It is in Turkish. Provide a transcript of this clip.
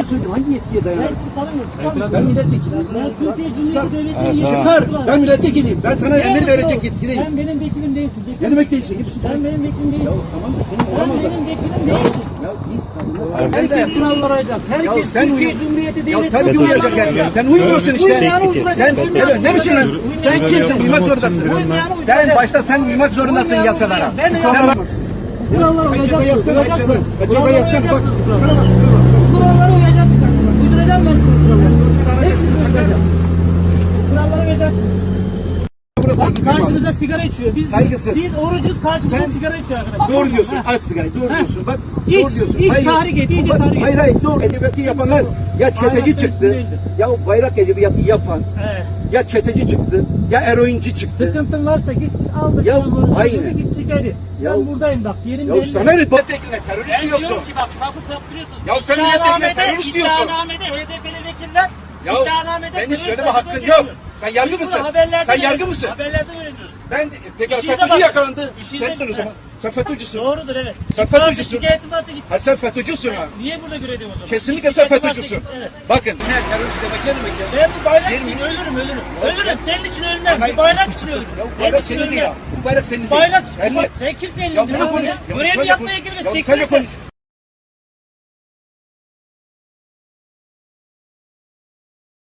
şey söyleyeyim. Hangi yetkiye Ben dayanar? sizi tanımıyorum. Çıkar mısınız? Ben milletvekilim. Ben Çıkar. Ben milletvekiliyim. Ben sana emir verecek yetkiliyim. Sen benim vekilim değilsin. Ne demek değilsin? Kimsin Sen sen? benim vekilim Ya değilsin. tamam da senin Sen olamaz da. benim vekilim değilsin. Ya Herkes kurallara uyacak. Ya Herkes sen Türkiye. Cumhuriyeti Ya Devleti'nin tabii uyacak herkes. uyacak. Sen uymuyorsun işte. Sen ne, ne biçim lan? Sen kimsin? Uymak zorundasın. Sen başta sen uymak zorundasın yasalara. Ben Sen Kurallara ceza. uyacaksın. Ceza Kurallara yazsana, bak. Kurallara Bak karşımızda sigara içiyor. Biz Saygısız. biz orucuz karşımızda Sen- sigara içiyor arkadaşlar. Doğru diyorsun. Ha. Aç sigarayı. Doğru Ha. diyorsun. Bak. İç, doğru diyorsun. iç, tahrik et, iyice Bak, tahrik et. Hayır hayır. Doğru. Edebiyatı yapanlar ya çeteci Bayrak çıktı. Ya bayrak edebiyatı yapan. Evet. Ya çeteci çıktı. Ya eroinci çıktı. Sıkıntın varsa git al Ya, da aynen. git şikayet et. Ya- Ben buradayım bak yerim Ya belli. sana ne? Tekne terörist Ben diyorsun. diyorum ki bak lafı saptırıyorsunuz. Ya sen milletvekili terörist diyorsun. İddianamede HDP'li vekiller Ya iddianamede senin terörist söyleme hakkın yok. Sen yargı Biz mısın? Sen yargı mısın? Haberlerden öğreniyoruz. Ben peki İşinize FETÖ'cü bakın. yakalandı. İşinize- Sensin o zaman. Sen FETÖ'cüsün. Doğrudur evet. Sen İddiası FETÖ'cüsün. Şikayetin varsa git. Hayır sen FETÖ'cüsün ha. Niye burada görev o zaman? Kesinlikle sen Şikayetin varsa FETÖ'cüsün. git, Evet. Bakın. Ne terörist demek ne demek ya? Ben bu bayrak Benim- için ölürüm ölürüm. Ya Ölürüm. sen- Senin için ölmem. Bana- Bu bayrak için ölürüm. Ya bu Senin bayrak için senin değil ölmem. ha. Bu bayrak senin değil. Bayrak Sen bak sen kimsin Ya elinde? bunu konuş. Ya Görev sen de yapmaya konuş. girmiş. Ya sen de Çekilirsin. konuş.